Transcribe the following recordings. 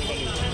Thank you.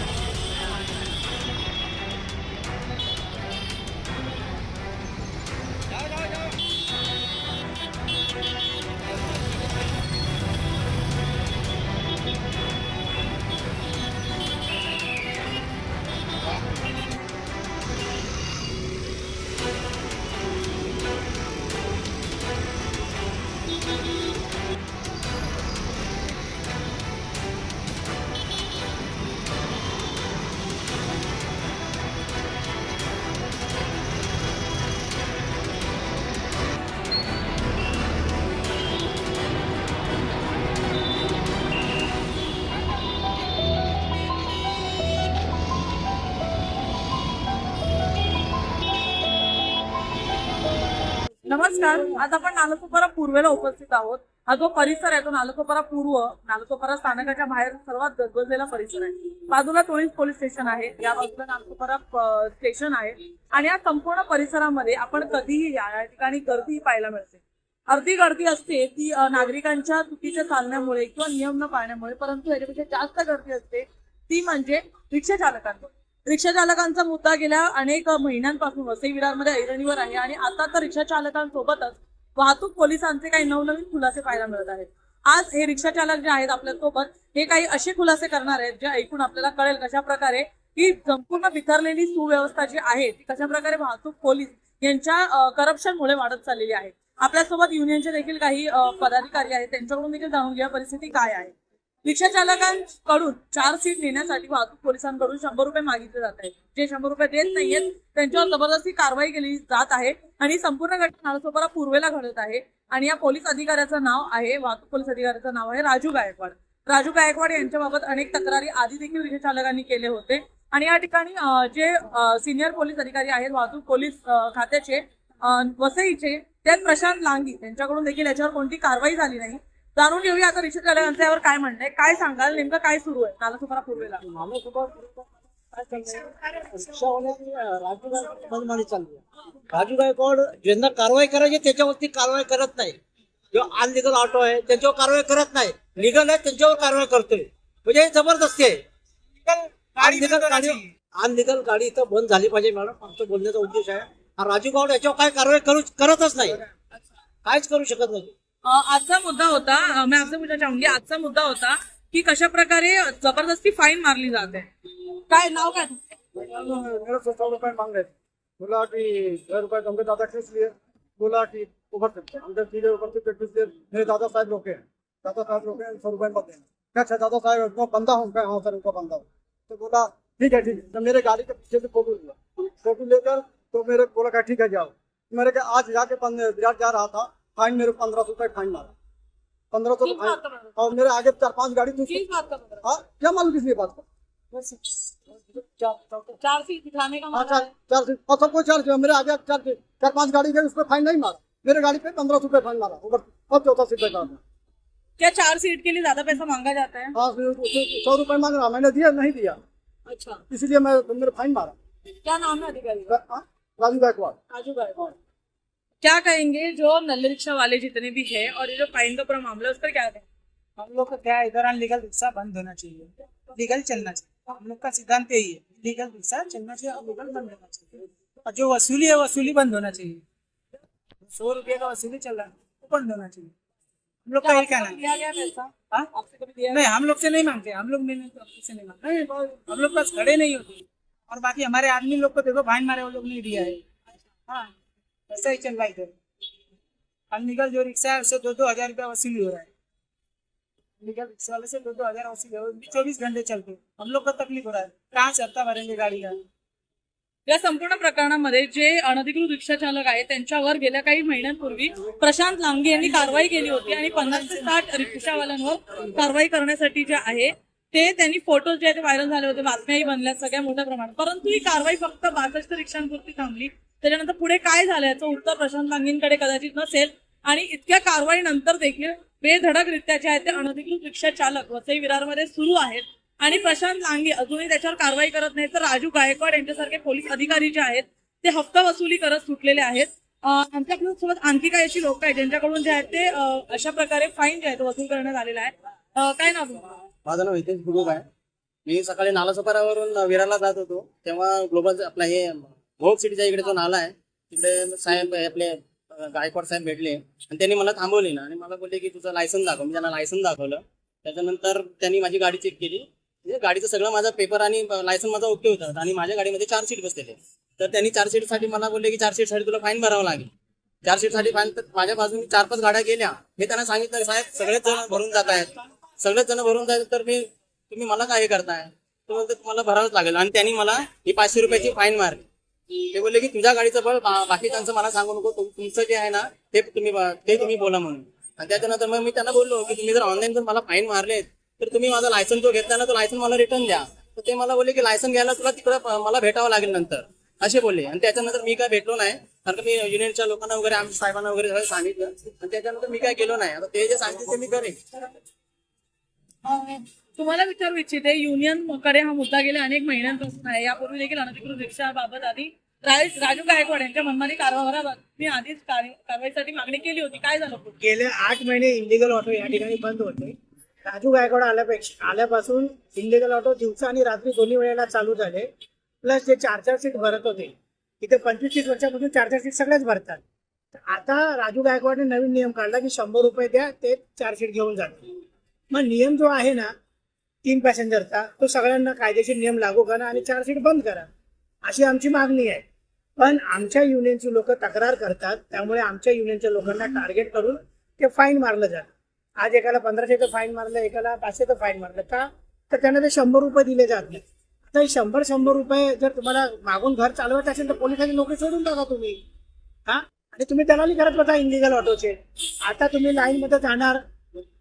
नमस्कार आज आपण नालसोपारा पूर्वेला उपस्थित आहोत. हा जो परिसर आहे तो नालसोपारा पूर्व नालसोपारा स्थानकाच्या बाहेर सर्वात गजबजलेला परिसर आहे. बाजूला तोळीस पोलीस स्टेशन आहे या बाजूला नालकोपारा स्टेशन आहे. आणि या संपूर्ण परिसरामध्ये आपण कधीही या ठिकाणी गर्दी पाहायला मिळते. अर्धी गर्दी असते ती नागरिकांच्या चुकीच्या चालण्यामुळे किंवा नियम न पाळण्यामुळे परंतु याच्यापेक्षा जास्त गर्दी असते ती म्हणजे रिक्षा चालकांमुळे रिक्षा चालकांचा मुद्दा गेल्या अनेक महिन्यांपासून वसई विरारमध्ये ऐरणीवर आहे आणि आता तर रिक्षा चालकांसोबतच वाहतूक पोलिसांचे काही नवनवीन खुलासे पाहायला मिळत आहेत. आज हे रिक्षा चालक जे आहेत आपल्यासोबत हे काही असे खुलासे करणार आहेत जे ऐकून आपल्याला कळेल कशा प्रकारे ही संपूर्ण बिथरलेली सुव्यवस्था जी आहे ती कशा प्रकारे वाहतूक पोलीस यांच्या करप्शनमुळे वाढत चाललेली आहे. आपल्यासोबत युनियनचे देखील काही पदाधिकारी आहेत त्यांच्याकडून देखील जाणून घ्या परिस्थिती काय आहे. रिक्षा चालकांकडून चार सीट नेण्यासाठी वाहतूक पोलिसांकडून शंभर रुपये मागितले जात आहेत. जे शंभर रुपये देत नाहीयेत त्यांच्यावर जबरदस्ती कारवाई केली जात आहे आणि संपूर्ण घटना नालसोपारा पूर्वेला घडत आहे आणि या पोलीस अधिकाऱ्याचं नाव आहे वाहतूक पोलीस अधिकाऱ्याचं नाव आहे राजू गायकवाड. राजू गायकवाड यांच्याबाबत अनेक तक्रारी आधी देखील रिक्षा चालकांनी केले होते आणि या ठिकाणी जे सिनियर पोलीस अधिकारी आहेत वाहतूक पोलीस खात्याचे वसईचे ते प्रशांत लांगी यांच्याकडून देखील याच्यावर कोणती कारवाई झाली नाही. जाणून घेऊया आता रिक्षा चालकांचं यावर काय म्हणणं आहे. काय सांगाल? नेमकं काय सुरू आहे? नालासोपारा पूर्वेला रिक्षावाल्यांनी राजू गायकवाड मनमानी चालली आहे. राजू गायकवाड ज्यांना कारवाई करायची त्याच्यावरती कारवाई करत नाही. जो अनलिगल ऑटो आहे त्यांच्यावर कारवाई करत नाही. लिगल आहे त्यांच्यावर कारवाई करतोय. म्हणजे हे जबरदस्ती आहे. अनलिगल गाडी अनलिगल गाडी इथं बंद झाली पाहिजे मॅडम. आमचं बोलण्याचा उद्देश आहे. हा राजू गावड याच्यावर काय कारवाई करू करतच नाही. काहीच करू शकत नाही. आजचा मुद्दा होता मैं आपसे पूछना चाहूँगी, आजचा मुद्दा होता की कशा प्रकारे ज़बरदस्ती फाईन मारली जाते. काय मेरे से सौ मांग बोला कि तो दादा खींच लिए. बोला कि, ऊपर से हमके सीधे ऊपर से खींच लिए मेरे दादा साहब रोके हैं. दादा साहब रोके हैं, सौ मत देना क्या दादा साहब उनको बंदा हूँ हाँ सर, उनको बंदा हूँ. तो बोला, ठीक है ठीक है. तो मेरे गाड़ी के पीछे से फ़ोटो लिया. फ़ोटो लेकर तो मेरे बोला क्या ठीक है, जाओ. मेरे के आज जाके विराट जा रहा था. फाइन मेरे पंद्रह सौ फाइन मारा। पंद्रह सौ फाइन? और मेरे आगे चार पाँच गाड़ी मतलब? हाँ? क्या मालूम किस लिए बात का? चार सीट बिठाने का हाँ चार चार से- और सबको चार मेरे आगे चार चार पाँच गाड़ी गई उस पर फाइन नहीं मारा। मेरे गाड़ी पे पंद्रह सौ रुपये फाइन मारा। ऊपर अब चौथा सीट काम क्या चार सीट के लिए ज़्यादा पैसा मांगा जाता है? हाँ सौ रुपये मांग रहा। मैंने दिया नहीं दिया। अच्छा। इसीलिए मैं मेरे फाइन मारा। क्या नाम है अधिकारी? राजू गायकवाड़। राजू गायकवाड़। क्या कहेंगे जो नल रिक्शा वाले जितने भी है और ये जो फाइन का पूरा मामला है उस पर क्या कहें? हम लोग का क्या है, इधर अनलीगल रिक्शा बंद होना चाहिए। लीगल चलना चाहिए। हम लोग का सिद्धांत यही है लीगल रिक्शा चलना चाहिए अनलीगल बंद होना चाहिए। और जो वसूली है वसूली बंद होना चाहिए। सौ रुपये का वसूली चल रहा है वो बंद होना चाहिए। हम लोग का यही कहना है? आपसे नहीं हम लोग से नहीं मांगते हम लोग नहीं नहीं, से नहीं मांगते। हम लोग पास खड़े नहीं होते। और बाकी हमारे आदमी लोग को देखो फाइन मारे वो लोग नहीं दिया है। हाँ ऐसा ही चल है इधर निकल जो रिक्शा है उससे दो दो हजार रुपया वसूली हो रहा है। निकल रिक्शा वाले से दो दो हजार वसूली हो चौबीस घंटे चलते हम लोग को तकलीफ हो रहा है। कहाँ से हफ्ता भरेंगे गाड़ी का? या संपूर्ण प्रकरणामध्ये जे अनधिकृत रिक्षा चालक आहेत त्यांच्यावर गेल्या काही महिन्यांपूर्वी प्रशांत लांगे यांनी कारवाई केली होती आणि पन्नास ते साठ रिक्षावाल्यांवर कारवाई करण्यासाठी जे आहे ते त्यांनी फोटो जे आहे ते व्हायरल झाले होते. बातम्याही बनल्या सगळ्या मोठ्या प्रमाणात. परंतु ही कारवाई फक्त बासष्ट रिक्षांपुरती थांबली. त्याच्यानंतर पुढे काय झालं याचं उत्तर प्रशांत लांगेंकडे कदाचित नसेल. आणि इतक्या कारवाईनंतर देखील बेधडकरित्या जे आहेत ते अनधिकृत रिक्षा चालक वसई विरारमध्ये सुरू आहेत. आणि प्रशांत लांगे अजूनही त्याच्यावर कारवाई करत नाही तर राजू गायकवाड यांच्यासारखे पोलीस अधिकारी जे आहेत ते हप्ता वसुली करत सुटलेले आहेत. आमच्याकडून सोबत आणखी काही अशी लोक आहेत ज्यांच्याकडून जे आहेत ते अशा प्रकारे फाईन जे आहे तो वसूल करण्यात आलेला आहे काय नाव माझं नाव हितेश गुरुब आहे. मी सकाळी नालासोपारावरून विरारला जात होतो. तेव्हा ग्लोबल आपला हे भोग सिटीच्या इकडे तो नाला आहे तिकडे साहेब आपले गायकवाड साहेब भेटले. आणि त्यांनी मला थांबवले ना आणि मला बोलले की तुझं लायसन दाखव. मी त्यांना लायसन दाखवलं. त्याच्यानंतर त्यांनी माझी गाडी चेक केली. म्हणजे गाडीचं सगळं माझा पेपर आणि लायसन माझा ओके होता. आणि माझ्या गाडीमध्ये चार सीट बसलेले. तर त्यांनी चार सीटसाठी मला बोलले की चार सीटसाठी तुला फाईन भरावं लागेल. चार सीटसाठी फाईन तर माझ्या बाजूने चार पाच गाड्या गेल्या. मी त्यांना सांगितलं साहेब सगळेच जण भरून जात आहेत. सगळेच जण भरून जात तर मी तुम्ही मला काय हे करताय? तो म्हणतो तुम्हाला भरावंच लागेल. आणि त्यांनी मला ही पाचशे रुपयाची फाईन मारली. ते बोलले की तुझ्या गाडीचं पण बाकी बाकीच्यांचं मला सांगू नको तुमचं जे आहे ना ते तुम्ही ते तुम्ही बोला म्हणून. आणि त्याच्यानंतर मग मी त्यांना बोललो की तुम्ही जर ऑनलाईन जर मला फाईन मारलेत तर तुम्ही माझा लायसन जो घेतला ना तो लायसन मला रिटर्न द्या. तर ते मला बोलले की लायसन घ्यायला तुला तिकडं मला भेटावं लागेल नंतर. असे बोलले. आणि त्याच्यानंतर मी काय भेटलो नाही कारण मी युनियनच्या लोकांना वगैरे आमच्या साहेबांना वगैरे सगळं सांगितलं. आणि त्याच्यानंतर मी काय गेलो नाही. आता ते जे सांगतील ते मी करेन. तुम्हाला विचारू इच्छिते युनियनकडे हा मुद्दा गेल्या अनेक महिन्यांपासून आहे. यापूर्वी देखील अनधिकृत रिक्षाबाबत आधी राज- राजू गायकवाड यांच्या मनमानी कारभाराबाबत मी आधीच कारवाईसाठी मागणी केली होती. काय झालं गेले आठ महिने इलिगल ऑटो या ठिकाणी बंद होते. राजू गायकवाड आल्यापेक्षा आल्यापासून इलिगल ऑटो दिवसा आणि रात्री दोन्ही वेळेला चालू झाले. प्लस जे चार चार सीट भरत होते इथे पंचवीस तीस वर्षापासून चार चार सीट सगळेच भरतात. आता राजू गायकवाडने नवीन नियम काढला की शंभर रुपये द्या ते चार सीट घेऊन जातात. मग नियम जो आहे ना तीन पॅसेंजरचा तो सगळ्यांना कायदेशीर नियम लागू करा आणि चार सीट बंद करा. अशी आमची मागणी आहे. पण आमच्या युनियनची लोक तक्रार करतात त्यामुळे आमच्या युनियनच्या लोकांना टार्गेट करून ते फाईन मारलं जातं. आज एकाला पंधराशेचं फाईन मारलं एकाला पाचशेचं फाईन मारलं. का? तर त्यांना ते शंभर रुपये दिले जात नाही. आता हे शंभर शंभर रुपये जर तुम्हाला मागून घर चालवायचं असेल तर पोलिसांची नोकरी सोडून टाका तुम्ही. हा? आणि तुम्ही दलाली करत बसा इलिगल ऑटोचे आता तुम्ही लाईनमध्ये जाणार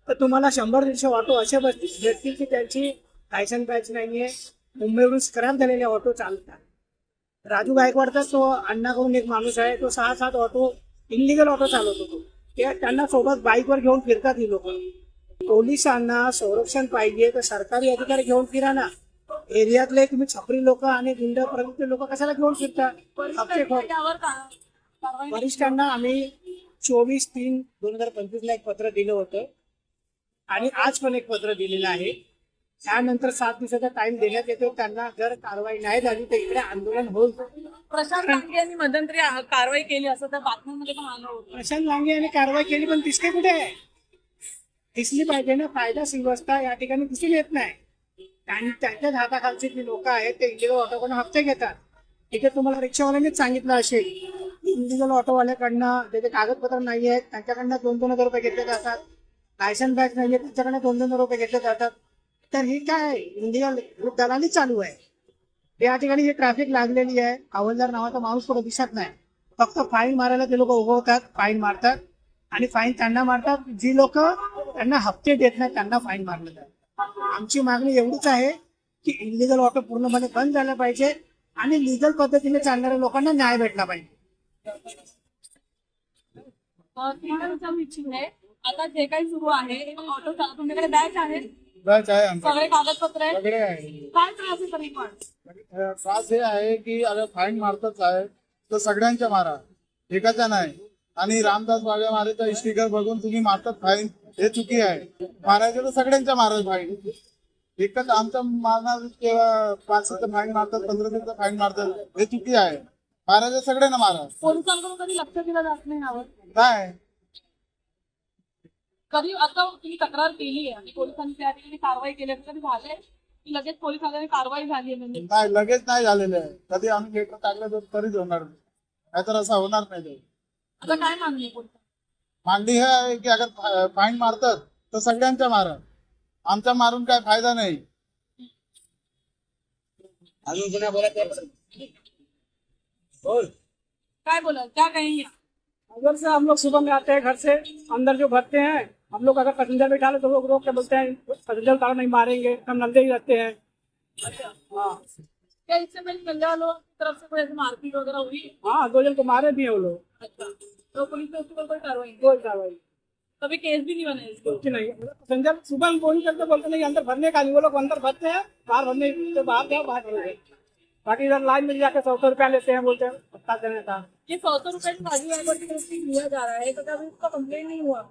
तर तुम्हाला शंभर दीडशे ऑटो असे बसतील भेटतील की त्यांची लायसन बॅच नाहीये. मुंबईवरून स्क्रॅप झालेले ऑटो चालतात. राजू गायकवाडचा तो अण्णा करून एक माणूस आहे. तो सहा सात ऑटो इलिगल ऑटो चालवतो तो. ते त्यांना सोबत बाईकवर घेऊन फिरतात ही लोक. पोलिसांना संरक्षण पाहिजे तर सरकारी अधिकारी घेऊन फिरा ना. एरियातले तुम्ही छपरी लोक आणि गुंड प्रवृत्ती लोक कशाला घेऊन फिरता? हप्तेखोर यावर का- कारवाई वरिष्ठांना आम्ही चोवीस तीन दोन हजार पंचवीस ला एक पत्र दिलं होतं. आणि आज पण एक पत्र दिलेलं आहे. त्यानंतर सात दिवसाचा टाइम देण्यात येतो. त्यांना जर कारवाई नाही झाली तर इकडे आंदोलन होईल. प्रशांत लांडगे यांनी मध्यंतरी कारवाई केली असं त्या बातम्यांमध्ये पण आलं होतं. प्रशांत लांगे यांनी कारवाई केली पण दिसते कुठे? आहे दिसली पाहिजे ना. कायदा सुव्यवस्था या ठिकाणी दिसून येत नाही. आणि त्यांच्याच हाताखालची जी लोक आहेत ते इलिगल ऑटोकडून हप्ते घेतात. इथे तुम्हाला रिक्षावाल्यांनीच सांगितलं असेल. इलिगल ऑटोवाल्याकडनं त्याचे कागदपत्र नाही आहेत त्यांच्याकडनं दोन दोन हजार रुपये घेतले जातात. लायसन बॅच नाही त्यांच्याकडे दोन दोन रुपये घेतले जातात. तर ही काय इलिगल दलाली चालू आहे. या ठिकाणी जी ट्रॅफिक लागलेली आहे. हवलदार नावाचा माणूस पुढे दिसत नाही. फक्त फाईन मारायला ते लोक उभवतात फाईन मारतात. आणि फाईन त्यांना मारतात. जी लोक त्यांना हप्ते देत नाही त्यांना फाईन मारलं जातं. आमची मागणी एवढीच आहे की इलिगल ऑटो पूर्णपणे बंद झालं पाहिजे आणि लिगल पद्धतीने चालणाऱ्या लोकांना न्याय भेटला पाहिजे. आता जे काही सुरू आहे ऑटो चालक तुमच्याकडे बॅच आहे? बॅच आहे आमच्याकडे. सगळे कागदपत्र? आहे सगळे आहे. काय त्रास आहे तरी पण? अं, त्रास हे आहे की अरे फाईन मारतच आहे. तर सगळ्यांच्या मारा. एकाच्या नाही. आणि रामदास बागे मारेचा स्टिकर बघून तुम्ही मारतात फाईन हे चुकी आहे. मारायचं तर सगळ्यांच्या मारा फाईन एकच आमच्या मारणार किंवा पाचशेचं फाईन मारतात पंधराशेचं फाईन मारतात. हे चुकी आहे. मारायचं सगळ्यांना मारा. पोलिसांकडून कधी लक्ष दिलं जात नाही यावर? काय? कधी आता तुम्ही तक्रार केली आहे आणि पोलिसांनी त्या ठिकाणी कारवाई केली आहे. कधी झालंय? की लगेच पोलिसांनी कारवाई झाली आहे म्हणजे? नाही लगेच नाही झालेलं आहे. कधी आम्ही लेटर टाकलं तर तरीच होणार नाहीतर असं होणार नाही ते. आता काय मागणी आहे पोलिसांची? मागणी हे आहे की अगर फाईन मारतात तर सगळ्यांच्या मारा. आमचा मारून काय फायदा नाही. अजून पुन्हा बोलायचं काय बोला. क्या कहेंगे अगर से हम लोग सुबह में आते हैं घर से अंदर जो भरते हैं हम लोग अगर पैसेंजर बैठा ले तो लोग रोक के बोलते हैं पैसेंजर उतारो नहीं मारेंगे हम नंदे ही रहते हैं। हाँ। क्या इससे पहले मिल वालों तरफ़ से कोई ऐसी मारपीट वगैरह हुई? हाँ दो जन को मारे भी है वो लोग। अच्छा। तो पुलिस ने उसके ऊपर कोई कार्रवाई कोई कार्रवाई कभी केस भी नहीं बने इसके कुछ नहीं। पैसेंजर सुबह फ़ोन करके बोलते नहीं अंदर भरने का नहीं वो लोग अंदर भरते हैं बाहर भरने तो बाहर जाओ बाहर भरोगे बाकी इधर लाइन में जाकर सौ सौ रुपया लेते हैं बोलते हैं देने का। ये सौ सौ रुपए राजू गायकवाड़ की तरफ़ लिया जा रहा है तो कभी उसका कंप्लेन नहीं हुआ?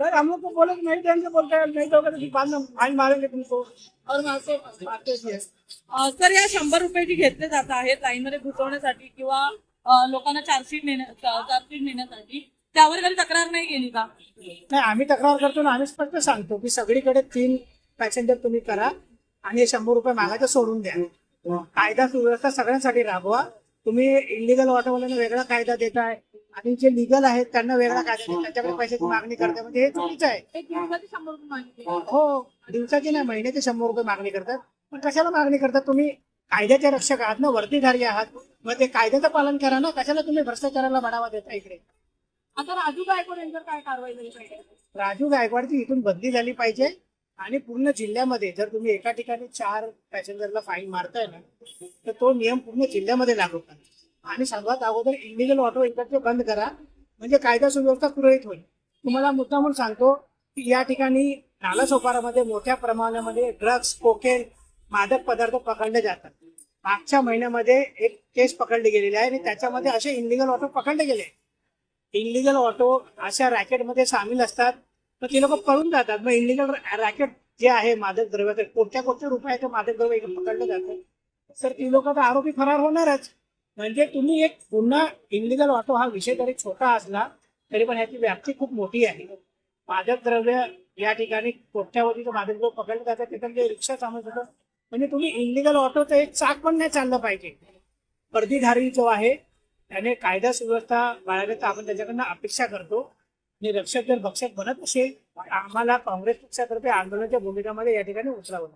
सर हम लोग को बोले कि नहीं देंगे बोलते हैं नहीं दोगे तो बाद में फाइन मारेंगे तुमको। और मारते मारते भी है अ, सर या शंभर रुपये जी घेतले जात आहेत लाईनमध्ये घुसवण्यासाठी किंवा अ, लोकांना चार्जशीट नेण्या चार्जशीट नेण्यासाठी. त्यावर कधी तक्रार नाही केली का? नाही आम्ही तक्रार करतो ना आम्ही स्पष्ट सांगतो की सगळीकडे तीन पॅसेंजर तुम्ही करा आणि हे शंभर रुपये मागायचं सोडून द्या. कायदा सुव्यवस्था सगळ्यांसाठी राबवा. तुम्ही इलिगल ऑटोवाल्यांना वेगळा कायदा देताय आणि जे लिगल आहेत त्यांना वेगळा कायदा देताय. त्याच्याकडे पैशाची मागणी करताय. म्हणजे हे चुकीचं आहे. एक दिवसाची शंभर रुपये मागितली हो दिवसाची नाही महिन्याचे शंभर रुपये मागणी करतात. पण कशाला मागणी करतात? तुम्ही कायद्याचे रक्षक आहात ना वर्दीधारी आहात. मग ते कायद्याचं पालन करा ना. कशाला तुम्ही भ्रष्टाचाराला बढ़ावा देता इकडे? आता राजू गायकवाड यांच्यावर काय कारवाई झाली पाहिजे? राजू गायकवाडची इथून बदली झाली पाहिजे. आणि पूर्ण जिल्ह्यामध्ये जर तुम्ही एका ठिकाणी चार पॅसेंजरला फाईन मारताय ना तर तो नियम पूर्ण जिल्ह्यामध्ये लागू करा आणि सर्वात अगोदर इलिगल ऑटो एकत्र बंद करा म्हणजे कायदा सुव्यवस्था सुरळीत होईल. तुम्हाला मुद्दा म्हणून सांगतो की या ठिकाणी नालासोपारामध्ये मोठ्या प्रमाणामध्ये ड्रग्स कोकेन मादक पदार्थ पकडले जातात. मागच्या महिन्यामध्ये एक केस पकडली गेलेली आहे आणि त्याच्यामध्ये असे इंडिगल ऑटो पकडले गेले. इंडिगल ऑटो अशा रॅकेटमध्ये सामील असतात. तर ते लोक पळून जातात. मग इलिगल रॅकेट जे आहे मादक द्रव्याचं कोणत्या कोणत्या रुपयाचं मादक द्रव्य इकडे पकडलं जातं तर ती लोक तर आरोपी फरार होणारच. म्हणजे तुम्ही एक पुन्हा इलिगल ऑटो हा विषय जरी छोटा असला तरी पण ह्याची व्याप्ती खूप मोठी आहे. मादक द्रव्य या ठिकाणी कोट्यावधीचं मादक द्रव्य पकडलं जातं तिथं जे रिक्षा चालवत होतं. म्हणजे तुम्ही इलिगल ऑटोचं एक चाक पण नाही चाललं पाहिजे. वर्दीधारी जो आहे त्याने कायदा सुव्यवस्था बाळगण्याचा आपण त्याच्याकडनं अपेक्षा करतो. आणि रक्षक जर भक्षक बनत असेल आम्हाला काँग्रेस पक्षातर्फे आंदोलनाच्या भूमिकामध्ये या ठिकाणी उचलावं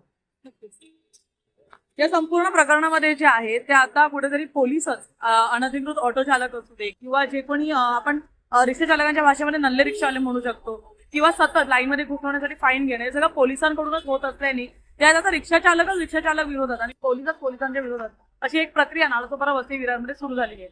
या संपूर्ण प्रकरणामध्ये जे आहे ते आता कुठेतरी पोलीसच अनधिकृत ऑटो चालक असू दे किंवा जे कोणी आपण रिक्षा चालकांच्या भाषेमध्ये नल्ले रिक्षावाले म्हणू शकतो किंवा सतत लाईनमध्ये घुसवण्यासाठी फाईन घेणे हे सगळं पोलिसांकडूनच होत असल्याने त्यात आता रिक्षा चालकच रिक्षा चालक विरोधात आणि पोलिसच पोलिसांच्या विरोधात अशी एक प्रक्रिया नाळसोपारा वसई विरारमध्ये सुरू झाली आहे.